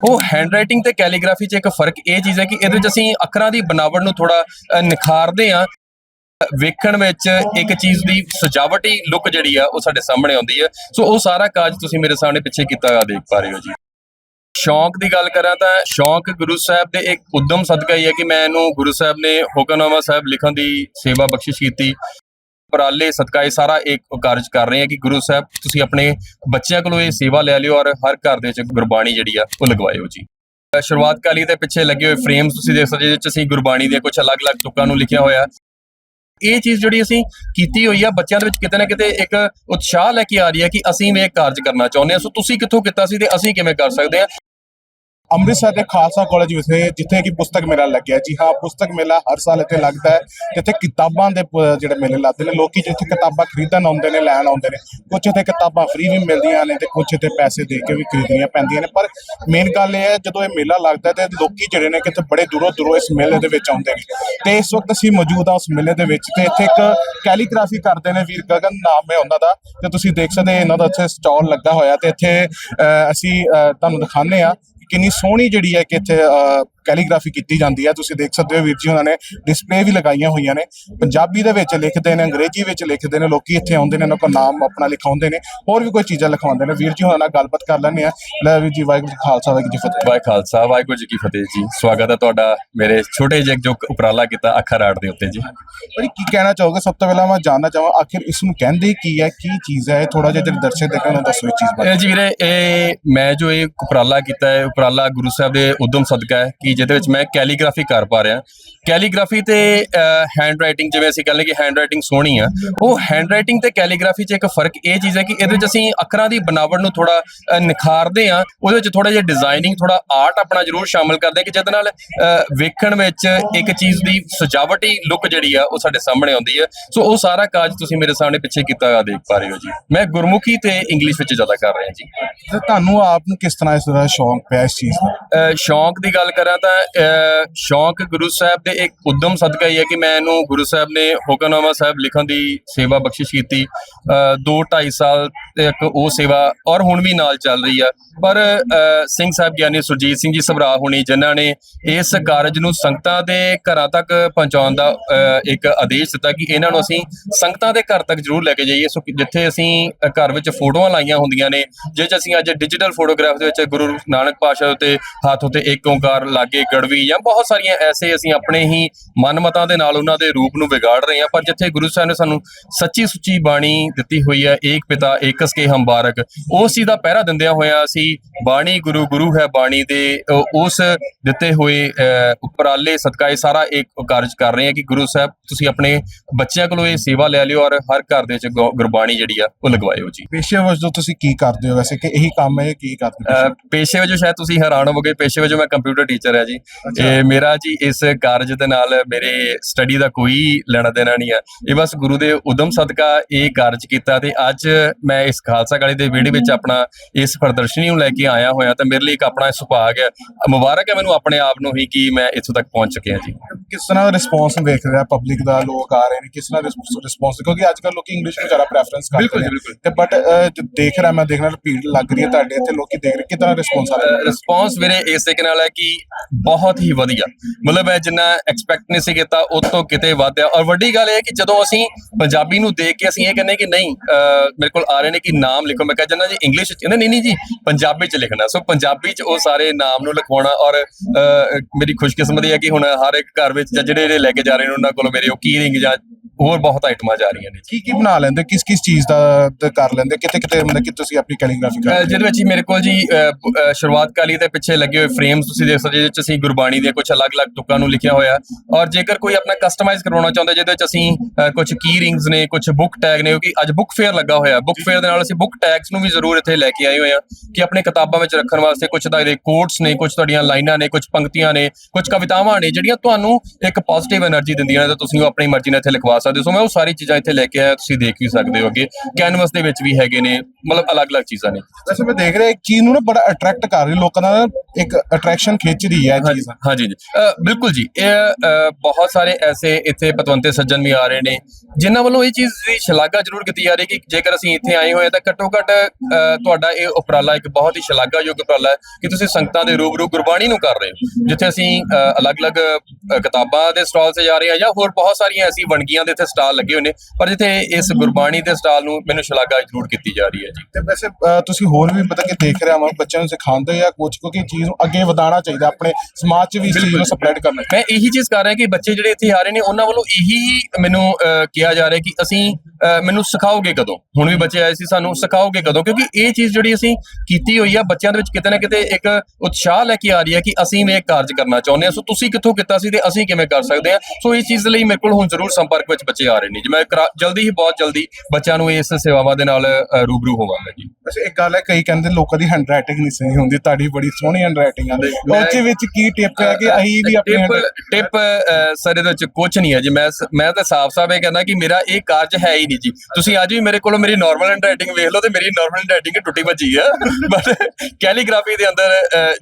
ਉਹ ਹੈਂਡਰਾਈਟਿੰਗ ਤੇ ਕੈਲੀਗ੍ਰਾਫੀ 'ਚ ਇੱਕ ਫ਼ਰਕ ਇਹ ਚੀਜ਼ ਹੈ ਕਿ ਇਹਦੇ 'ਚ ਅਸੀਂ ਅੱਖਰਾਂ ਦੀ ਬਣਾਵਟ ਨੂੰ ਥੋੜਾ ਨਿਖਾਰਦੇ ਆ ਵੇਖਣ ਵਿੱਚ ਇੱਕ ਚੀਜ਼ ਦੀ ਸਜਾਵਟੀ ਲੁੱਕ ਜਿਹੜੀ ਆ, ਉਹ ਸਾਡੇ ਸਾਹਮਣੇ ਆਉਂਦੀ ਹੈ ਸੋ ਉਹ ਸਾਰਾ ਕਾਜ ਤੁਸੀਂ ਮੇਰੇ ਸਾਹਮਣੇ ਪਿੱਛੇ ਕੀਤਾ ਹੋਇਆ ਦੇਖ ਪਾ ਰਹੇ ਹੋ ਜੀ। ਸ਼ੌਂਕ ਦੀ ਗੱਲ ਕਰਾਂ ਤਾਂ ਸ਼ੌਂਕ ਗੁਰੂ ਸਾਹਿਬ ਦੇ ਇੱਕ ਉਦਮ ਸਦਕਾ ਹੀ ਹੈ ਕਿ ਮੈਂ ਇਹਨੂੰ ਗੁਰੂ ਸਾਹਿਬ ਨੇ ਹੁਕਮਨਾਮਾ ਸਾਹਿਬ ਲਿਖਣ ਦੀ ਸੇਵਾ ਬਖਸ਼ਿਸ਼ ਕੀਤੀ। ਉਪਰਾਲੇ, ਸਦਕਾ ਇਹ ਸਾਰਾ ਇੱਕ ਕਾਰਜ ਕਰ ਰਹੇ ਹਾਂ ਕਿ ਗੁਰੂ ਸਾਹਿਬ, ਤੁਸੀਂ ਆਪਣੇ ਬੱਚਿਆਂ ਕੋਲੋਂ ਇਹ ਸੇਵਾ ਲੈ ਲਿਓ ਔਰ ਹਰ ਘਰ ਦੇ ਵਿੱਚ ਗੁਰਬਾਣੀ ਜਿਹੜੀ ਆ, ਉਹ ਲਗਵਾਇਓ ਜੀ। ਸ਼ੁਰੂਆਤ ਕਾਲੀ ਦੇ ਪਿੱਛੇ ਲੱਗੇ ਹੋਏ ਫਰੇਮਸ ਤੁਸੀਂ ਦੇਖ ਸਕਦੇ ਹੋ, ਜਿਹਦੇ ਵਿੱਚ ਅਸੀਂ ਗੁਰਬਾਣੀ ਦੇ ਕੁਝ ਅਲੱਗ-ਅਲੱਗ ਤੁਕਾਂ ਨੂੰ ਲਿਖਿਆ ਹੋਇਆ। ਇਹ ਚੀਜ਼ ਜਿਹੜੀ ਅਸੀਂ ਕੀਤੀ ਹੋਈ ਆ, ਬੱਚਿਆਂ ਦੇ ਵਿੱਚ ਕਿਤੇ ਨਾ ਕਿਤੇ ਇੱਕ ਉਤਸ਼ਾਹ ਲੈ ਕੇ ਆ ਰਹੀ ਹੈ ਕਿ ਅਸੀਂ ਵੀ ਇਹ ਕਾਰਜ ਕਰਨਾ ਚਾਹੁੰਦੇ ਹਾਂ ਸੋ ਤੁਸੀਂ ਕਿੱਥੋਂ ਕੀਤਾ ਸੀ ਤੇ ਅਸੀਂ ਕਿਵੇਂ ਕਰ ਸਕਦੇ ਹਾਂ ਅੰਮ੍ਰਿਤਸਰ ਦੇ ਖਾਲਸਾ ਕਾਲਜ ਵਿਖੇ ਜਿੱਥੇ ਕਿ ਪੁਸਤਕ ਮੇਲਾ ਲੱਗਿਆ। ਜੀ ਹਾਂ ਪੁਸਤਕ ਮੇਲਾ ਹਰ ਸਾਲ ਇੱਥੇ ਲੱਗਦਾ ਹੈ। ਜਿੱਥੇ ਕਿਤਾਬਾਂ ਦੇ ਪ- ਜਿਹੜੇ ਮੇਲੇ ਲੱਗਦੇ ਨੇ ਲੋਕੀ ਜਿੱਥੇ ਕਿਤਾਬਾਂ ਖਰੀਦਣ ਆਉਂਦੇ ਨੇ ਲੈਣ ਆਉਂਦੇ ਨੇ ਕੁਝ ਇੱਥੇ ਕਿਤਾਬਾਂ ਫ੍ਰੀ ਵੀ ਮਿਲਦੀਆਂ ਨੇ ਤੇ ਕੁਝ ਇੱਥੇ ਪੈਸੇ ਦੇ ਕੇ ਵੀ ਖਰੀਦਣੀਆਂ ਪੈਂਦੀਆਂ ਨੇ। ਪਰ ਮੇਨ ਗੱਲ ਇਹ ਹੈ ਜਦੋਂ ਇਹ ਮੇਲਾ ਲੱਗਦਾ ਤੇ ਲੋਕੀ ਜਿਹੜੇ ਨੇ ਕਿਤੇ ਬੜੇ ਦੂਰੋਂ ਦੂਰੋਂ ਇਸ ਮੇਲੇ ਦੇ ਵਿੱਚ ਆਉਂਦੇ ਨੇ। ਤੇ ਇਸ ਵਕਤ ਅਸੀਂ ਮੌਜੂਦ ਹਾਂ ਉਸ ਮੇਲੇ ਦੇ ਵਿੱਚ ਤੇ ਇੱਥੇ ਇੱਕ ਕੈਲੀਗ੍ਰਾਫੀ ਕਰਦੇ ਨੇ ਵੀਰ ਗਗਨ ਨਾਮ ਹੈ ਉਹਨਾਂ ਦਾ ਤੇ ਤੁਸੀਂ ਦੇਖ ਸਕਦੇ ਇਹਨਾਂ ਦਾ ਇੱਥੇ ਸਟਾਲ ਲੱਗਾ ਹੋਇਆ ਤੇ ਇੱਥੇ ਅਹ, ਅਸੀਂ ਅਹ, ਤੁਹਾਨੂੰ ਦਿਖਾਉਂਦੇ ਆ ਕਿੰਨੀ ਸੋਹਣੀ ਜਿਹੜੀ ਹੈ ਕਿ ਇੱਥੇ ਕੈਲੀਗ੍ਰਾਫੀ ਕੀਤੀ ਜਾਂਦੀ ਹੈ। ਤੁਸੀਂ ਦੇਖ ਸਕਦੇ ਹੋ ਵੀਰ ਜੀ ਉਹਨਾਂ ਨੇ ਡਿਸਪਲੇ ਵੀ ਲਗਾਈਆਂ ਹੋਈਆਂ ਨੇ। ਪੰਜਾਬੀ ਦੇ ਵਿੱਚ ਲਿਖਦੇ ਨੇ ਅੰਗਰੇਜ਼ੀ ਵਿੱਚ ਲਿਖਦੇ ਨੇ ਲੋਕੀ ਇੱਥੇ ਆਉਂਦੇ ਨੇ ਉਹਨਾਂ ਕੋਲ ਨਾਮ ਆਪਣਾ ਲਿਖਾਉਂਦੇ ਨੇ ਹੋਰ ਵੀ ਕੋਈ ਚੀਜ਼ਾਂ ਲਿਖਵਾਉਂਦੇ ਨੇ। ਵੀਰ ਜੀ ਉਹਨਾਂ ਨਾਲ ਗੱਲਬਾਤ ਕਰ ਲੈਂਦੇ ਆ ਲੈ ਵੀਰ ਜੀ ਵਾਹਿਗੁਰੂ ਜੀ ਖਾਲਸਾ ਵਾਹਿਗੁਰੂ ਜੀ ਫਤਿਹ। ਵਾਹਿ ਖਾਲਸਾ ਵਾਹਿਗੁਰੂ ਜੀ ਕੀ ਫਤਿਹ ਜੀ। ਸਵਾਗਤ ਹੈ ਤੁਹਾਡਾ ਮੇਰੇ ਛੋਟੇ ਜਿਹੇ ਜੋ ਉਪਰਾਲਾ ਕੀਤਾ ਅੱਖਰ ਆਰਟ ਦੇ ਉੱਤੇ ਜੀ। ਭਾਈ ਕੀ ਕਹਿਣਾ ਚਾਹੋਗੇ? ਸਭ ਤੋਂ ਪਹਿਲਾਂ ਮੈਂ ਜਾਣਨਾ ਚਾਹਾਂ ਆਖਿਰ ਇਸ ਨੂੰ ਕਹਿੰਦੇ ਕੀ ਹੈ ਕੀ ਚੀਜ਼ ਹੈ? ਥੋੜਾ ਜਿਹਾ ਜਿਹੜੇ ਦਰਸ਼ਕ ਦੇਖਣ ਨੂੰ ਦੱਸੋ ਇਹ ਚੀਜ਼ ਬਾਰੇ। ਜੀ ਵੀਰੇ ਇਹ ਮੈਂ ਜੋ ਇਹ ਉਪਰਾਲਾ ਕੀਤਾ ਹੈ ਉਪਰਾਲਾ ਗੁਰੂ ਸਾਹਿਬ ਦੇ ਉਦਮ ਸਦਕਾ ਹੈ ਕਿ ਜਿਹਦੇ ਵਿੱਚ ਮੈਂ ਕੈਲੀਗ੍ਰਾਫੀ ਕਰ ਪਾ ਰਿਹਾ। ਕੈਲੀਗ੍ਰਾਫੀ ਤੇ ਹੈਂਡ ਰਾਈਟਿੰਗ ਜਿਵੇਂ ਅਸੀਂ ਕਹਿੰਦੇ ਕਿ ਹੈਂਡ ਰਾਈਟਿੰਗ ਸੋਹਣੀ ਆ ਉਹ ਹੈਂਡ ਰਾਈਟਿੰਗ ਤੇ ਕੈਲੀਗ੍ਰਾਫੀ 'ਚ ਇੱਕ ਫ਼ਰਕ ਇਹ ਚੀਜ਼ ਹੈ ਕਿ ਇਹਦੇ ਵਿੱਚ ਅਸੀਂ ਅੱਖਰਾਂ ਦੀ ਬਣਾਵਟ ਨੂੰ ਥੋੜਾ ਨਿਖਾਰਦੇ ਆ ਉਹਦੇ ਵਿੱਚ ਥੋੜਾ ਜਿਹਾ ਡਿਜ਼ਾਈਨਿੰਗ ਥੋੜਾ ਆਰਟ ਆਪਣਾ ਜ਼ਰੂਰ ਸ਼ਾਮਲ ਕਰਦੇ ਕਿ ਜਿਹਦੇ ਨਾਲ ਵੇਖਣ ਵਿੱਚ ਇੱਕ ਚੀਜ਼ ਦੀ ਸਜਾਵਟੀ ਲੁੱਕ ਜਿਹੜੀ ਆ ਉਹ ਸਾਡੇ ਸਾਹਮਣੇ ਆਉਂਦੀ ਹੈ ਸੋ ਉਹ ਸਾਰਾ ਕਾਜ ਤੁਸੀਂ ਮੇਰੇ ਸਾਹਮਣੇ ਪਿੱਛੇ ਕੀਤਾ ਹੋਇਆ ਦੇਖ ਪਾ ਰਹੇ ਹੋ ਜੀ। ਮੈਂ ਗੁਰਮੁਖੀ ਤੇ ਇੰਗਲਿਸ਼ ਵਿੱਚ ਜ਼ਿਆਦਾ ਕਰ ਰਿਹਾ ਜੀ। ਤੇ ਤੁਹਾਨੂੰ ਆਪ ਨੂੰ ਕਿਸ ਤਰ੍ਹਾਂ ਇਸ ਦਾ ਸ਼ੌਂਕ ਪਿਆ ਇਸ ਚੀਜ਼ ਦਾ? ਸ਼ੌਂਕ ਦੀ ਗੱਲ ਕਰਾਂ ਤਾਂ ਅ, ਸ਼ੌਂਕ ਗੁਰੂ ਸਾਹਿਬ ਦੇ ਇੱਕ ਉਦਮ ਸਦਕਾ ਹੀ ਹੈ ਕਿ ਮੈਂ ਇਹਨੂੰ ਗੁਰੂ ਸਾਹਿਬ ਨੇ ਹੁਕਮਨਾਮਾ ਸਾਹਿਬ ਲਿਖਣ ਦੀ ਸੇਵਾ ਬਖਸ਼ਿਸ਼ ਕੀਤੀ। 2 2.5 ਸਾਲ ਤੱਕ ਉਹ ਸੇਵਾ ਔਰ ਹੁਣ ਵੀ ਨਾਲ ਚੱਲ ਰਹੀ ਆ। ਪਰ ਅ, ਸਿੰਘ ਸਾਹਿਬ ਗਿਆਨੀ ਸੁਰਜੀਤ ਸਿੰਘ ਜੀ ਸਭਰਾ ਹੋਣੀ ਜਿਨ੍ਹਾਂ ਨੇ ਇਸ ਕਾਰਜ ਨੂੰ ਸੰਗਤਾਂ ਦੇ ਘਰਾਂ ਤੱਕ ਪਹੁੰਚਾਉਣ ਦਾ ਅ, ਇੱਕ ਆਦੇਸ਼ ਦਿੱਤਾ ਕਿ ਇਹਨਾਂ ਨੂੰ ਅਸੀਂ ਸੰਗਤਾਂ ਦੇ ਘਰ ਤੱਕ ਜ਼ਰੂਰ ਲੈ ਕੇ ਜਾਈਏ। ਸੋ ਜਿੱਥੇ ਅਸੀਂ ਘਰ ਵਿੱਚ ਫੋਟੋਆਂ ਲਾਈਆਂ ਹੁੰਦੀਆਂ ਨੇ ਜਿਹ 'ਚ ਅਸੀਂ ਅੱਜ ਡਿਜੀਟਲ ਫੋਟੋਗ੍ਰਾਫ ਦੇ ਵਿੱਚ ਗੁਰੂ ਨਾਨਕ ਪਾਤਸ਼ਾਹ ਉੱਤੇ ਹੱਥ ਉੱਤੇ ਇੱਕ ਓੰਕਾਰ ਲਾਗੇ ਗੜਵੀ ਜਾਂ ਬਹੁਤ ਸਾਰੀਆਂ ਐਸੇ ਅਸੀਂ ਆਪਣੇ ਹੀ ਮਨਮਤਾਂ ਦੇ ਨਾਲ ਉਹਨਾਂ ਦੇ ਰੂਪ ਨੂੰ ਵਿਗਾੜ ਰਹੇ ਹਾਂ ਪਰ ਜਿੱਥੇ ਗੁਰੂ ਸਾਹਿਬ ਨੇ ਸਾਨੂੰ ਸੱਚੀ ਸੁੱਚੀ ਬਾਣੀ ਦਿੱਤੀ ਹੋਈ ਹੈ ਏਕ ਪਿਤਾ ਏਕਸ ਕੇ ਹੰਬਾਰਕ ਉਸ ਚੀਜ਼ ਦਾ ਪਹਿਰਾ ਦਿੰਦਿਆਂ ਹੋਇਆ ਅਸੀਂ ਬਾਣੀ ਗੁਰੂ ਗੁਰੂ ਹੈ ਬਾਣੀ ਦੇ ਉਸ ਦਿੱਤੇ ਹੋਏ ਉਪਰਾਲੇ ਸਦਕਾ ਇਹ ਸਾਰਾ ਇੱਕ ਕਾਰਜ ਕਰ ਰਹੇ ਹਾਂ ਕਿ ਗੁਰੂ ਸਾਹਿਬ ਤੁਸੀਂ ਆਪਣੇ ਬੱਚਿਆਂ ਕੋਲੋਂ ਇਹ ਸੇਵਾ ਲੈ ਲਿਓ ਔਰ ਹਰ ਘਰ ਦੇ ਵਿੱਚ ਗੁਰਬਾਣੀ ਜਿਹੜੀ ਆ ਉਹ ਲਗਵਾਇਓ ਜੀ। ਪੇਸ਼ੇ ਵਜੋਂ ਤੁਸੀਂ ਕੀ ਕਰਦੇ ਹੋ ਵੈਸੇ ਕਿ ਇਹੀ ਕੰਮ ਹੈ ਕੀ ਕਰਦੇ ਹੋ? ਪੇਸ਼ੇ ਵਜੋਂ ਸ਼ਾਇਦ ਤੁਸੀਂ ਹੈਰਾਨ ਹੋਵੋਗੇ ਪੇਸ਼ੇ ਵਜੋਂ ਮੈਂ ਕੰਪਿਊਟਰ ਟੀਚਰ ਹਾਂ ਜੀ। ਇਹ ਮੇਰਾ ਜੀ ਇਸ ਕਾਰਜ ਦੇ ਨਾਲ ਮੇਰੇ ਸਟੱਡੀ ਦਾ ਕੋਈ ਲੈਣਾ ਦੇਣਾ ਨਹੀਂ ਹੈ ਇਹ ਬਸ ਗੁਰੂ ਦੇ ਉਦਮ ਸਦਕਾ ਇਹ ਕਾਰਜ ਕੀਤਾ ਤੇ ਅੱਜ ਮੈਂ ਇਸ ਖਾਲਸਾ ਕਾਲੀ ਦੇ ਵਿਹੜੇ ਵਿੱਚ ਆਪਣਾ ਇਸ ਪ੍ਰਦਰਸ਼ਨੀ ਨੂੰ ਲੈ ਕੇ ਆਇਆ ਹੋਇਆ ਤਾਂ ਮੇਰੇ ਲਈ ਇੱਕ ਆਪਣਾ ਸੁਭਾਗ ਹੈ। ਮੁਬਾਰਕ ਹੈ ਮੈਨੂੰ ਆਪਣੇ ਆਪ ਨੂੰ ਹੀ ਕਿ ਮੈਂ ਇੱਥੋਂ ਤੱਕ ਪਹੁੰਚ ਚੁੱਕਿਆ ਜੀ। ਕਿਸ ਤਰ੍ਹਾਂ ਦਾ ਰਿਸਪੌਂਸ ਵੇਖ ਰਿਹਾ ਪਬਲਿਕ ਦਾ ਲੋਕ ਆ ਰਹੇ ਨੇ ਕਿਸ ਤਰ੍ਹਾਂ ਰਿਸਪੌਂਸ ਕਿਉਂਕਿ ਅੱਜ ਕੱਲ ਲੋਕੀ ਇੰਗਲਿਸ਼ ਨੂੰ ਜ਼ਿਆਦਾ ਪ੍ਰੈਫਰੈਂਸ ਕਰਦੇ ਨੇ। ਤੇ ਬਟ ਦੇਖ ਰਿਹਾ ਮੈਂ ਦੇਖ ਰਿਹਾ ਭੀੜ ਲੱਗ ਰਹੀ ਹੈ ਤੁਹਾਡੇ ਇੱਥੇ ਲੋਕੀ ਦੇਖ ਰਹੇ ਕਿਦਾਂ ਰਿਸਪੌਂਸ ਆ ਰਿਹਾ ਰਿਸਪੌਂਸ ਵੀਰੇ ਇਸ ਤਰੀਕੇ ਨਾਲ ਹੈ ਕਿ ਬਹੁਤ ਹੀ ਵਧੀਆ। ਮਤਲਬ ਮੈਂ ਜਿੰਨਾ ਐਕਸਪੈਕਟ ਨਹੀਂ ਸੀ ਕੀਤਾ ਉਹ ਤੋਂ ਕਿਤੇ ਵੱਧ ਹੈ ਔਰ ਵੱਡੀ ਗੱਲ ਇਹ ਹੈ ਕਿ ਜਦੋਂ ਅਸੀਂ ਪੰਜਾਬੀ ਨੂੰ ਦੇਖ ਕੇ ਅਸੀਂ ਇਹ ਕਹਿੰਦੇ ਕਿ ਨਹੀਂ ਮੇਰੇ ਕੋਲ ਆ ਰਹੇ ਨੇ ਕਿ ਨਾਮ ਲਿਖੋ ਮੈਂ ਕਿਹਾ ਜਨਾ ਜੀ ਇੰਗਲਿਸ਼ ਚ ਕਹਿੰਦੇ ਨਹੀਂ ਨਹੀਂ ਜੀ ਪੰਜਾਬੀ ਚ ਲਿਖਣਾ। ਸੋ ਪੰਜਾਬੀ ਚ ਉਹ ਸਾਰੇ ਨਾਮ ਨੂੰ ਲਿਖਵਾਉਣਾ ਔਰ ਮੇਰੀ ਖੁਸ਼ਕਿਸਮਤੀ ਹੈ ਕਿ ਹੁਣ ਹਰ ਇੱਕ ਘਰ ਵਿੱਚ ਜਾਂ ਜਿਹੜੇ ਜਿਹੜੇ ਲੈ ਕੇ ਜਾ ਰਹੇ ਨੇ ਉਹਨਾਂ ਕੋਲੋਂ ਮੇਰੇ ਉਹ ਕੀ ਰਿੰਗ ਜਾਂ ਹੋਰ ਬਹੁਤ ਆਈਟਮਾਂ ਜਾ ਰਹੀਆਂ ਨੇ। ਕੀ ਕੀ ਬਣਾ ਲੈਂਦੇ? ਕਿਸ ਕਿਸ ਚੀਜ਼ ਦਾ ਕਰ ਲੈਂਦੇ? ਕਿਤੇ ਕਿਤੇ ਮਤਲਬ ਕਿ ਤੁਸੀਂ ਆਪਣੀ ਕੈਲੀਗ੍ਰਾਫੀ ਅਹ ਜਿਹਦੇ ਵਿੱਚ ਮੇਰੇ ਕੋਲ ਜੀ ਸ਼ੁਰੂਆਤ ਕਾਲੀ ਦੇ ਪਿੱਛੇ ਲੱਗੇ ਹੋਏ ਫਰੇਮਸ ਤੁਸੀਂ ਦੇਖ ਸਕਦੇ ਜਿਹਦੇ ਵਿੱਚ ਅਸੀਂ ਗੁਰਬਾਣੀ ਦੇ ਕੁਝ ਅਲੱਗ-ਅਲੱਗ ਤੁਕਾਂ ਨੂੰ ਲਿਖਿਆ ਹੋਇਆ। ਔਰ ਜੇਕਰ ਕੋਈ ਆਪਣਾ ਕਸਟਮਾਈਜ਼ ਕਰਵਾਉਣਾ ਚਾਹੁੰਦਾ ਜਿਹਦੇ ਵਿੱਚ ਅਸੀਂ ਕੁਝ ਕੀ ਰਿੰਗਸ ਨੇ ਕੁਝ ਬੁੱਕ ਟੈਗ ਨੇ ਕਿਉਂਕਿ ਅੱਜ ਬੁੱਕ ਫੇਅਰ ਲੱਗਾ ਹੋਇਆ। ਬੁੱਕ ਫੇਅਰ ਦੇ ਨਾਲ ਅਸੀਂ ਬੁੱਕ ਟੈਗਸ ਨੂੰ ਵੀ ਜ਼ਰੂਰ ਇੱਥੇ ਲੈ ਕੇ ਆਏ ਹੋਏ ਆ ਕਿ ਆਪਣੇ ਕਿਤਾਬਾਂ ਵਿੱਚ ਰੱਖਣ ਵਾਸਤੇ ਕੁਝ ਦਾ ਕੋਟਸ ਨੇ ਕੁਝ ਤੁਹਾਡੀਆਂ ਲਾਈਨਾਂ ਨੇ ਕੁਝ ਪੰਕਤੀਆਂ ਨੇ ਕੁਝ ਕਵਿਤਾਵਾਂ ਨੇ ਜਿਹੜੀਆਂ ਤੁਹਾਨੂੰ ਇੱਕ ਪੋਜ਼ਿਟਿਵ એનર્ਜੀ ਦਿੰਦੀਆਂ ਨੇ ਤਾਂ ਤੁਸੀਂ ਉਹ ਆਪਣੀ ਮਰਜ਼ੀ ਨਾਲ ਇੱਥੇ ਲਿਖਵਾ ਸਕਦੇ। ਸੋ ਮੈਂ ਉਹ ਸਾਰੀ ਚੀਜ਼ਾਂ ਇੱਥੇ ਲੈ ਕੇ ਆਇਆ ਤੁਸੀਂ ਦੇਖ ਵੀ ਸਕਦੇ ਹੋ ਅੱਗੇ। ਕੈਨਵਸ ਦੇ ਵਿੱਚ ਵੀ ਹੈਗੇ ਨੇ ਮਤਲਬ ਅਲੱਗ-ਅਲੱਗ ਚੀਜ਼ਾਂ ਨੇ। ਵੈਸੇ ਮੈਂ ਦੇਖ ਰਿਹਾ ਇੱਕ ਚੀਜ਼ ਨੂੰ ਨਾ ਬੜਾ ਅਟਰੈਕਟ ਕਰ ਰਹੀ ਲੋਕਾਂ ਦਾ ਇੱਕ ਅਟਰੈਕਸ਼ਨ ਖਿੱਚ ਰਹੀ ਹੈ ਚੀਜ਼। ਹਾਂਜੀ ਜੀ। ਬਿਲਕੁਲ ਜੀ। ਇਹ ਬਹੁਤ ਸਾਰੇ ਐਸੇ ਇੱਥੇ ਪਤਵੰਤੇ ਸੱਜਣ ਵੀ ਆ ਰਹੇ ਨੇ ਜਿਨ੍ਹਾਂ ਵੱਲੋਂ ਇਹ ਚੀਜ਼ ਦੀ ਸ਼ਲਾਘਾ ਜ਼ਰੂਰ ਕੀਤੀ ਜਾ ਰਹੀ ਹੈ ਕਿ ਜੇਕਰ ਅਸੀਂ ਇੱਥੇ ਆਏ ਹੋਏ ਤਾਂ ਘੱਟੋ ਘੱਟ ਤੁਹਾਡਾ ਇਹ ਉਪਰਾਲਾ ਇੱਕ ਬਹੁਤ ਹੀ ਸ਼ਲਾਘਾਯੋਗ ਉਪਰਾਲਾ ਹੈ ਕਿ ਤੁਸੀਂ ਸੰਗਤਾਂ ਦੇ ਰੂਬਰੂ ਗੁਰਬਾਣੀ ਨੂੰ ਕਰ ਰਹੇ ਹੋ। ਜਿੱਥੇ ਅਸੀਂ ਅਲੱਗ-ਅਲੱਗ ਕਿਤਾਬਾਂ ਦੇ ਸਟਾਲ ਤੇ ਜਾ ਰਹੇ ਹਾਂ ਜਾਂ ਹੋਰ ਬਹੁਤ ਸਾਰੀਆਂ ਐਸੀ ਵਣਗੀਆਂ ਦੇ ਇੱਥੇ ਸਟਾਲ ਲੱਗੇ ਹੋਏ ਨੇ ਪਰ ਜਿੱਥੇ ਇਸ ਗੁਰਬਾਣੀ ਦੇ ਸਟਾਲ ਨੂੰ ਮੈਨੂੰ ਸ਼ਲਾਘਾ ਜ਼ਰੂਰ ਕੀਤੀ ਜਾ ਰਹੀ ਹੈ ਜੀ। ਤੇ ਵੈਸੇ ਅ, ਤੁਸੀਂ ਹੋਰ ਵੀ ਪਤਾ ਕਿ ਦੇਖ ਰਿਹਾ ਹਾਂ ਬੱਚਿਆਂ ਨੂੰ ਸਿਖਾਉਂਦੇ ਜਾਂ ਕੁਝ ਕਿਉਂਕਿ ਇਹ ਚੀਜ਼ ਨੂੰ ਅੱਗੇ ਵਧਾਉਣਾ ਚਾਹੀਦਾ ਆਪਣੇ ਸਮਾਜ 'ਚ ਵੀ ਇਸ ਚੀਜ਼। ਨੂੰ ਸਪਰੈਡ ਕਰਨਾ ਮੈਂ ਇਹੀ ਚੀਜ਼ ਕਰ ਰਿਹਾ ਕਿ ਬੱਚੇ ਜਿਹੜੇ ਇੱਥੇ ਆ ਰਹੇ ਨੇ ਉਹਨਾਂ ਵੱਲੋਂ ਇਹੀ ਮੈਨੂੰ ਅਹ, ਕਿਹਾ ਜਾ ਰਿਹਾ ਕਿ ਅਸੀਂ ਅਹ, ਮੈਨੂੰ ਸਿਖਾਓਗੇ ਕਦੋਂ? ਹੁਣ ਵੀ ਬੱਚੇ ਆਏ ਸੀ ਸਾਨੂੰ ਸਿਖਾਓਗੇ ਕਦੋਂ? ਕਿਉਂਕਿ ਇਹ ਚੀਜ਼ ਜਿਹੜੀ ਅਸੀਂ ਕੀਤੀ ਹੋਈ ਆ ਬੱਚਿਆਂ ਦੇ ਵਿੱਚ ਕਿਤੇ ਨਾ ਕਿਤੇ ਇੱਕ ਉਤਸ਼ਾਹ ਲੈ ਕੇ ਆ ਰਹੀ ਹੈ ਕਿ ਅਸੀਂ ਵੀ ਇਹ ਕਾਰਜ ਕਰਨਾ ਚਾਹੁੰਦੇ ਹਾਂ। ਸੋ ਤੁਸੀਂ ਕਿੱਥੋਂ ਕੀਤਾ ਸੀ ਤੇ ਅਸੀਂ ਕਿਵੇਂ ਕਰ ਸਕਦੇ ਹਾਂ? ਸੋ ਇਸ ਚੀਜ਼ ਲਈ ਮੇਰੇ ਕੋਲ ਹੁਣ ਜ਼ਰੂਰ ਸੰਪਰਕ ਵਿੱਚ ਬੱਚੇ ਆ ਰਹੇ ਨੇ ਜੀ। ਮੈਂ ਕਰਾ- ਜਲਦੀ ਹੀ ਬਹੁਤ ਜਲਦੀ ਬੱਚਿਆਂ ਨੂੰ ਇਸ ਸੇਵਾਵਾਂ ਦੇ ਨਾਲ ਰੂਬਰੂ ਹੋਵਾਂਗਾ ਜੀ। ਵੈਸੇ ਇੱਕ ਗੱਲ ਹੈ ਕਈ ਕਹਿੰਦੇ ਲੋਕਾਂ ਦੀ ਹੈਂਡਰਾਈਟਿੰਗ ਨਹੀਂ ਸਹੀ ਹੁੰਦੀ ਤੁਹਾਡੀ ਬੜੀ ਸੋਹਣੀ ਹੈਂਡਰਾਈਟਿੰਗ ਆ। ਮੈਂ- ਉਹਦੇ ਵਿੱਚ ਕੀ ਟਿਪ ਹੈ ਕਿ ਅਸੀਂ ਵੀ ਆਪਣੀ ਟਿਪ handwriting- ਟਿਪ ਅਹ, ਸਰ ਇਹਦੇ ਵਿੱਚ ਕੁਝ ਨਹੀਂ ਹੈ ਜੀ। ਮੈਂ ਸ- ਮੈਂ ਤਾਂ ਸਾਫ਼-ਸਾਫ਼ ਇਹ ਕਹਿੰਦਾ ਕਿ ਮੇਰਾ ਇਹ ਕਾਰਜ ਹੈ ਹੀ ਨਹੀਂ ਜੀ। ਤੁਸੀਂ ਅੱਜ ਵੀ ਮੇਰੇ ਕੋਲੋਂ ਮੇਰੀ ਨਾਰਮਲ ਹੈਂਡਰਾਈਟਿੰਗ ਵੇਖ ਲਓ ਤੇ ਮੇਰੀ ਨਾਰਮਲ ਹੈਂਡਰਾਈਟਿੰਗ ਟੁੱਟੀ ਭੱਜੀ ਆ। ਬਟ ਕੈਲੀਗ੍ਰਾਫੀ ਦੇ ਅੰਦਰ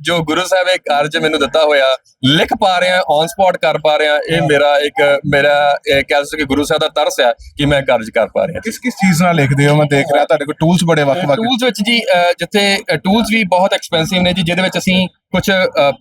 ਜੋ ਗੁਰੂ ਸਾਹਿਬ ਇਹ ਕਾਰਜ ਮੈਨੂੰ ਦਿੱਤਾ ਹੋਇਆ ਲਿਖ ਪਾ ਰਿਹਾ ਔਨ ਸਪੌਟ ਕਰ ਪਾ ਰਿਹਾ ਇਹ ਮੇਰਾ ਇੱਕ ਮੇਰਾ ਕਹਿ ਸਕਦੇ ਕਿ ਗੁਰੂ ਸਾਹਿਬ ਦਾ ਤਰਸ ਹੈ ਕਿ ਮੈਂ ਕਾਰਜ ਕਰ ਪਾ ਰਿਹਾ। ਕਿਸ ਕਿਸ ਚੀਜ਼ ਨਾਲ ਲਿਖਦੇ ਹੋ? ਮੈਂ ਦੇਖ ਰਿਹਾ ਤੁਹਾਡੇ ਕੋਲ ਟੂਲਸ ਬੜੇ ਵੱਖ-ਵੱਖ ਟੂਲਸ ਵਿੱਚ ਜੀ ਜਿੱਥੇ ਟੂਲਸ ਵੀ ਬਹੁਤ ਐਕਸਪੈਂਸਿਵ ਨੇ ਜੀ ਜਿਹਦੇ ਵਿੱਚ ਅਸੀਂ ਕੁਝ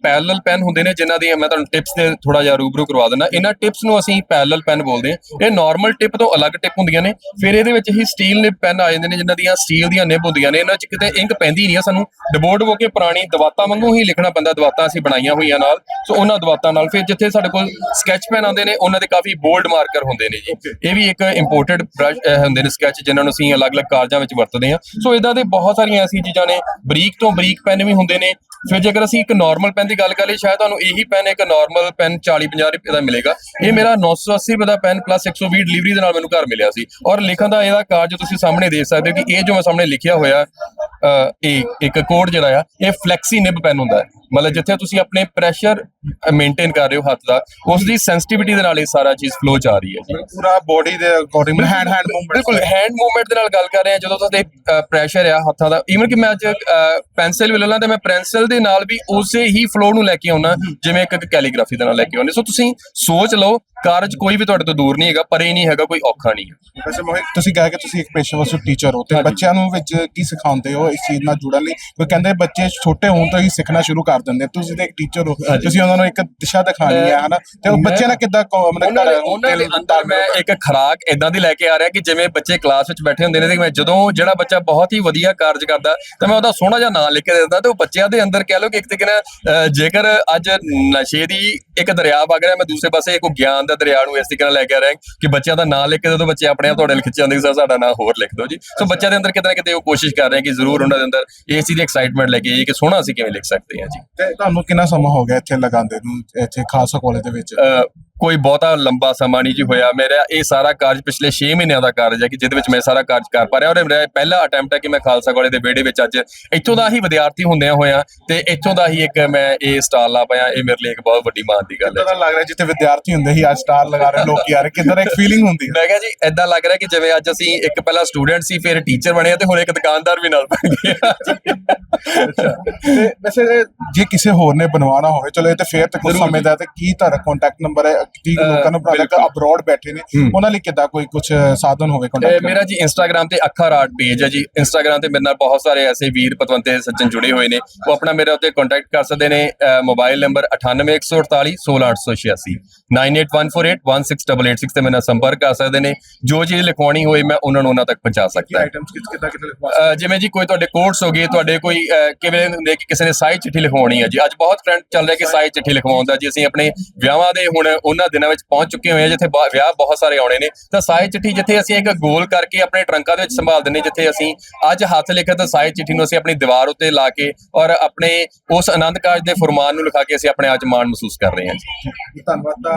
ਪੈਰਲਲ ਪੈਨ ਹੁੰਦੇ ਨੇ ਜਿਨ੍ਹਾਂ ਦੀ ਮੈਂ ਤੁਹਾਨੂੰ ਟਿਪਸ ਤੇ ਥੋੜਾ ਜਿਹਾ ਰੂਬਰੂ ਕਰਵਾ ਦਿੰਦਾ। ਇਹਨਾਂ ਟਿਪਸ ਨੂੰ ਅਸੀਂ ਪੈਰਲਲ ਪੈਨ ਬੋਲਦੇ ਹਾਂ। ਇਹ ਨਾਰਮਲ ਟਿਪ ਤੋਂ ਅਲੱਗ ਟਿਪ ਹੁੰਦੀਆਂ ਨੇ। ਫਿਰ ਇਹਦੇ ਵਿੱਚ ਹੀ ਸਟੀਲ ਨਿਬ ਪੈਨ ਆ ਜਾਂਦੇ ਨੇ ਜਿਨ੍ਹਾਂ ਦੀਆਂ ਸਟੀਲ ਦੀਆਂ ਨਿਬ ਹੁੰਦੀਆਂ ਨੇ। ਇਹਨਾਂ 'ਚ ਕਿਤੇ ਇੰਕ ਪੈਂਦੀ ਨਹੀਂ ਆ। ਸਾਨੂੰ ਡਬੋ ਡਬੋ ਕੇ ਪੁਰਾਣੀ ਦਵਾਤਾਂ ਵਾਂਗੂ ਹੀ ਲਿਖਣਾ ਪੈਂਦਾ। ਦਵਾਤਾਂ ਅਸੀਂ ਬਣਾਈਆਂ ਹੋਈਆਂ ਨਾਲ। ਸੋ ਉਹਨਾਂ ਦਵਾਤਾਂ ਨਾਲ ਫਿਰ ਜਿੱਥੇ ਸਾਡੇ ਕੋਲ ਸਕੈਚ ਪੈਨ ਆਉਂਦੇ ਨੇ ਉਹਨਾਂ ਦੇ ਕਾਫੀ ਬੋਲਡ ਮਾਰਕਰ ਹੁੰਦੇ ਨੇ ਜੀ। ਇਹ ਵੀ ਇੱਕ ਇੰਪੋਰਟਡ ਬ੍ਰਸ਼ ਹੁੰਦੇ ਨੇ ਸਕੈਚ ਜਿਨ੍ਹਾਂ ਨੂੰ ਅਸੀਂ ਅਲੱਗ-ਅਲੱਗ ਕਾਰਜਾਂ ਵਿੱਚ ਵਰਤਦੇ ਹਾਂ। ਸੋ ਇਦਾਂ ਦੇ ਬਹੁਤ ਸਾਰੀਆਂ ਐਸੀਆਂ ਚੀਜ਼ਾਂ ਨੇ। ਬਰੀਕ ਤੋਂ ਬਰੀਕ ਪੈਨ ਵੀ ਹੁੰਦੇ ਨੇ। ਫਿਰ ਜੇਕਰ ਅਸੀਂ ਇੱਕ ਨਾਰਮਲ ਪੈਨ ਦੀ ਗੱਲ ਕਰ ਕਰੀਏ ਸ਼ਾਇਦ ਤੁਹਾਨੂੰ ਇਹੀ ਪੈਨ ਇੱਕ ਨਾਰਮਲ ਪੈਨ 40 50 ਰੁਪਏ ਦਾ ਮਿਲੇਗਾ। ਇਹ ਮੇਰਾ 980 ਰੁਪਏ ਦਾ ਪੈਨ ਪਲੱਸ 120 ਡਿਲੀਵਰੀ ਦੇ ਨਾਲ ਮੈਨੂੰ ਘਰ ਮਿਲਿਆ ਸੀ। ਔਰ ਲਿਖਣ ਦਾ ਇਹਦਾ ਕਾਰਜ ਤੁਸੀਂ ਸਾਹਮਣੇ ਦੇਖ ਸਕਦੇ ਹੋ ਕਿ ਇਹ ਜੋ ਮੈਂ ਸਾਹਮਣੇ ਲਿਖਿਆ ਹੋਇਆ ਅ, ਇਹ ਇੱਕ ਕੋਡ ਜਿਹੜਾ ਆ ਇਹ ਫਲੈਕਸੀ ਨਿਬ ਪੈਨ ਹੁੰਦਾ ਹੈ। ਮਤਲਬ ਜਿੱਥੇ ਤੁਸੀਂ ਆਪਣੇ ਪ੍ਰੈਸ਼ਰ ਮੇਨਟੇਨ ਕਰ ਰਹੇ ਹੋ ਹੱਥ ਦਾ ਉਸ ਦੀ ਸੈਂਸਿਟੀਵਿਟੀ ਦੇ ਨਾਲ ਇਹ ਸਾਰਾ ਚੀਜ਼ ਫਲੋ ਚ ਆ ਰਹੀ ਹੈ ਜੀ। ਪੂਰਾ ਬੋਡੀ ਦੇ ਅਕੋਰਡਿੰਗ ਹੈਂਡ ਹੈਂਡ ਮੂਵਮੈਂਟ ਬਿਲਕੁਲ ਹੈਂਡ ਮੂਵਮੈਂਟ ਦੇ ਨਾਲ ਗੱਲ ਕਰ ਰਹੇ ਹਾਂ ਜਦੋਂ ਤੁਹਾਡੇ ਪ੍ਰੈਸ਼ਰ ਆ ਹੱਥਾਂ ਦਾ ਈਵਨ ਕਿ ਮੈਂ ਅੱਜ ਪੈਨਸਲ ਵੀ ਲੈ ਲਾਂ ਤੇ ਮੈਂ ਪੈਨਸਲ ਦੇ ਨਾਲ ਵੀ ਉਸੇ ਹੀ ਫਲੋ ਨੂੰ ਲੈ ਕੇ ਆਉਣਾ ਜਿਵੇਂ ਇੱਕ ਕੈਲੀਗ੍ਰਾਫੀ ਦੇ ਨਾਲ ਲੈ ਕੇ ਆਉਂਦੇ ਸੋ ਤੁਸੀਂ ਸੋਚ ਲਓ ਕਾਰਜ ਕੋਈ ਵੀ ਤੁਹਾਡੇ ਤੋਂ ਦੂਰ ਨਹੀਂ ਹੈਗਾ ਪਰੇ ਨਹੀਂ ਹੈਗਾ ਕੋਈ ਔਖਾ ਨਹੀਂ ਹੈ ਵੈਸੇ ਮੋਹਿਤ ਤੁਸੀਂ ਕਹੇ ਕਿ ਤੁਸੀਂ ਇੱਕ ਪੇਸ਼ੇਵਰ ਟੀਚਰ ਹੋ ਤੇ ਹਾਂਜੀ। ਬੱਚਿਆਂ ਨੂੰ ਵਿੱਚ ਕੀ ਸਿਖਾਉਂਦੇ ਹੋ ਇਸ ਚੀਜ਼ ਨਾਲ ਜੁੜਨ ਲਈ ਕੋਈ ਕਹਿੰਦੇ ਬੱਚੇ ਛੋਟੇ ਹੋਣ ਤੋਂ ਹੀ ਸਿੱਖਣਾ ਸ਼ੁਰੂ ਕਰ ਦਿੰਦੇ ਤੁਸੀਂ ਤੇ ਇੱਕ ਟੀਚਰ ਹੋ ਹਾਂਜੀ। ਤੁਸੀਂ ਉਹਨਾਂ ਨੂੰ ਇੱਕ ਦਿਸ਼ਾ ਦਿਖਾਣੀ ਹੈ ਹਨਾ ਤੇ ਉਹ ਮੈਂ- ਬੱਚਿਆਂ ਨਾਲ ਕਿੱਦਾਂ ਕੋ- ਮਤਲਬ ਉਹਨਾਂ ਦੇ ਘਰ- ਉਹਨਾਂ ਦੇ ਦਿਲ- ਅੰਦਰ ਮੈਂ ਇੱਕ ਖਰਾਕ ਇਦਾਂ ਦੀ ਲੈ ਕੇ ਆ ਰਿਹਾ ਕਿ ਜਿਵੇਂ ਬੱਚੇ ਕਲਾਸ ਵਿੱਚ ਬੈਠੇ ਹੁੰਦੇ ਨੇ ਤੇ ਮੈਂ ਜਦੋਂ ਜਿਹੜਾ ਬੱਚਾ ਬਹੁਤ ਹੀ ਵਧੀਆ ਕਾਰਜ ਕਰਦਾ ਤਾਂ ਮੈਂ ਉਹਦਾ ਸੋਹਣਾ ਜਿਹਾ ਨਾਂ ਲਿਖ ਕੇ ਦੇ ਦਿੰਦਾ ਤੇ ਉਹ ਬੱਚਿਆਂ ਦੇ ਅੰਦਰ ਕਹਿ ਲਓ ਕਿ ਇੱਕ ਤਰੀਕੇ ਨਾਲ ਅਹ, ਜੇਕਰ ਅੱਜ ਨਸ਼ੇ ਦੀ ਇੱਕ ਦਰਿਆ ਵਗ ਰਿਹਾ ਮੈਂ ਦੂਸਰੇ ਪਾਸੇ ਇੱਕ ਗਿਆਨ ਦਾ ਦਰਿਆ ਨੂੰ ਇਸ ਤਰੀਕੇ ਨਾਲ ਲੈ ਕੇ ਆ ਰਿਹਾ ਕਿ ਬੱਚਿਆਂ ਦਾ ਨਾਂ ਲਿਖ ਕੇ ਦੇ ਦਿਓ ਬੱਚੇ ਆਪਣੇ ਆਪ ਤੁਹਾਡੇ ਨਾਲ ਖਿੱਚ ਜਾਂਦੇ ਸਰ ਸਾਡਾ ਨਾਂ ਹੋਰ ਲਿਖ ਦਿਓ ਜੀ। ਸੋ ਬੱਚਿਆਂ ਦੇ ਅੰਦਰ ਕਿਤੇ ਨਾ ਕਿਤੇ ਉਹ ਕੋਸ਼ਿਸ਼ ਕਰ ਰਹੇ ਕਿ ਜ਼ਰੂਰ ਉਹਨਾਂ ਦੇ ਅੰਦਰ ਇਸ ਚੀਜ਼ ਦੀ ਐਕਸਾਈਟਮੈਂਟ ਲੈ ਕੇ ਕਿ ਸੋਹਣਾ ਅਸੀਂ ਕਿਵੇਂ ਲਿਖ ਸਕਦੇ ਹਾਂ ਜੀ। ਤੇ ਤੁਹਾਨੂੰ ਕਿੰਨਾ ਸਮਾਂ ਹੋ ਗਿਆ ਇੱਥੇ ਲਗਾਉਂਦੇ ਨੂੰ ਇੱਥੇ ਖਾਲਸਾ ਕਾਲਜ ਦੇ ਵਿੱਚ? ਕੋਈ ਬਹੁਤਾ ਲੰਬਾ ਸਮਾਂ ਨਹੀਂ ਜੀ ਹੋਇਆ। ਮੇਰਾ ਇਹ ਸਾਰਾ ਕਾਰਜ ਪਿਛਲੇ 6 ਮਹੀਨਿਆਂ ਦਾ ਕਾਰਜ ਹੈ ਕਿ ਜਿਹਦੇ ਵਿੱਚ ਮੈਂ ਸਾਰਾ ਕਾਰਜ ਕਰ ਪਾ ਰਿਹਾ ਔਰ ਮੇਰਾ ਪਹਿਲਾ ਅਟੈਂਪਟ ਹੈ ਕਿ ਮੈਂ ਖਾਲਸਾ ਕਾਲਜ ਦੇ ਵਿਹੜੇ ਵਿੱਚ ਅੱਜ ਇੱਥੋਂ ਦਾ ਹੀ ਵਿਦਿਆਰਥੀ ਹੁੰਦਿਆਂ ਹੋਇਆ ਤੇ ਇੱਥੋਂ ਦਾ ਹੀ ਇੱਕ ਮੈਂ ਇਹ ਸਟਾਲ ਲਾ ਪਾਇਆ। ਇਹ ਮੇਰੇ ਲਈ ਇੱਕ ਬਹੁਤ ਵੱਡੀ ਮਾਣ ਦੀ ਗੱਲ ਹੈ ਪਤਾ ਲੱਗ ਰਿਹਾ ਜਿੱਥੇ ਵਿਦਿਆਰਥੀ ਹੁੰਦੇ ਸੀ ਅੱਜ ਸਟਾਰ ਲਗਾ ਰਹੇ ਲੋਕ ਯਾਰ ਕਿੱਦਾਂ ਇੱਕ ਫੀਲਿੰਗ ਹੁੰਦੀ ਹੈ? ਮੈਂ ਕਿਹਾ ਜੀ ਐਦਾਂ ਲੱਗ ਰਿਹਾ ਕਿ ਜਿਵੇਂ ਅੱਜ ਅਸੀਂ ਇੱਕ ਪਹਿਲਾਂ ਸਟੂਡੈਂਟ ਸੀ ਫਿਰ ਟੀਚਰ ਬਣੇ ਆ ਤੇ ਹੁਣ ਇੱਕ ਦੁਕਾਨਦਾਰ ਵੀ ਨਾਲ ਬਣ ਗਏ ਆ। ਤੇ ਵੈਸੇ ਜੇ ਕਿਸੇ ਹੋਰ ਨੇ ਬਣਵਾਉਣਾ ਹੋਵੇ ਚਲੋ ਇਹ ਤੇ ਫੇਰ ਤੇ ਕੁਝ ਸਮੇਂ ਦਾ ਤੇ ਕੀ ਤੁਹਾਡਾ ਕੰਟੈਕਟ ਨੰਬਰ ਹੈ? ਕੀ ਅਹ, ਲੋਕਾਂ ਨੂੰ ਲੱਗਾ ਬਿਲਕੁਲ। ਅਬਰੋਡ ਬੈਠੇ ਨੇ। ਉਹਨਾਂ ਲਈ ਕਿੱਦਾਂ ਕੋਈ ਕੁਝ ਸਾਧਨ ਹੋਵੇ ਕੰਟੈਕਟ ਮੇਰਾ ਜੀ ਇੰਸਟਾਗ੍ਰam ਤੇ ਅੱਖਰ ਆਰਟ ਪੇਜ ਹੈ ਜੀ। ਇੰਸਟਾਗ੍ਰam ਤੇ ਮੇਰੇ ਨਾਲ ਬਹੁਤ ਸਾਰੇ ਐਸੇ ਵੀਰ ਪਤਵੰਤੇ ਸੱਜਣ ਜੁੜੇ ਹੋਏ ਨੇ। ਉਹ ਆਪਣਾ ਮੇਰੇ ਉੱਤੇ ਕੰਟੈਕਟ ਕਰ ਸਕਦੇ ਨੇ ਮੋਬਾਈਲ ਨੰਬਰ 98148 16886 9814816886 ਤੇ ਮੇਰੇ ਨਾਲ ਸੰਪਰਕ ਕਰ ਸਕਦੇ ਨੇ। ਜੋ ਚੀਜ਼ ਲਿਖਵਾਉਣੀ ਹੋਏ ਮੈਂ ਉਹਨਾਂ ਨੂੰ ਉਹਨਾਂ ਤੱਕ ਪਹੁੰਚਾ ਸਕਦਾ ਆਈਟਮਸ ਕਿਸ ਕਿੱਦਾਂ ਕਿੱਦਾਂ ਲਿਖਵਾ ਜਿਵੇਂ ਜੀ ਕੋਈ ਤੁਹਾਡੇ ਕੋਰਸ ਹੋ ਗਏ ਤੁਹਾਡੇ ਕੋਈ ਕਿਵੇਂ ਹੁੰਦੇ ਕਿ ਕਿਸੇ ਨੇ ਸਾਈ ਚਿੱਠੀ ਲਿਖਵਾਉਣੀ ਹੈ ਜੀ। ਅੱਜ ਬਹੁਤ ਟ੍ਰੈਂਡ ਚੱਲ ਰਿਹਾ ਕਿ ਸਾਈ ਚਿੱਠੀ ਲਿਖਵਾਉਂਦਾ ਜੀ। ਅਸੀਂ ਆਪਣੇ ਵਿਆਹਾਂ ਦੇ ਹੁਣ ਉਹਨਾਂ ਦਿਨਾਂ ਵਿੱਚ ਪਹੁੰਚ ਚੁੱਕੇ ਹੋਏ ਹਾਂ ਜਿੱਥੇ ਵਿਆਹ ਬਹੁਤ ਸਾਰੇ ਆਉਣੇ ਨੇ। ਤਾਂ ਸਾਈ ਚਿੱਠੀ ਜਿੱਥੇ ਅਸੀਂ ਇੱਕ ਗੋਲ ਕਰਕੇ ਆਪਣੇ ਟਰੰਕਾਂ ਦੇ ਵਿੱਚ ਸੰਭਾਲ ਦਿੰਦੇ ਜਿੱਥੇ ਅਸੀਂ ਅੱਜ ਹੱਥ ਲਿਖਤ ਸਾਈ ਚਿੱਠੀ ਨੂੰ ਅਸੀਂ ਆਪਣੀ ਦੀਵਾਰ ਉੱਤੇ ਲਾ ਕੇ ਔਰ ਆਪਣੇ ਉਸ ਆਨੰਦ ਕਾਰਜ ਦੇ ਫਰਮਾਨ ਨੂੰ ਲਿਖਾ ਕੇ ਅਸੀਂ ਆਪਣੇ ਆਪ 'ਚ ਮਾਣ ਮਹਿਸੂਸ ਕਰ ਰਹੇ ਹਾਂ ਜੀ। ਧੰਨਵਾਦ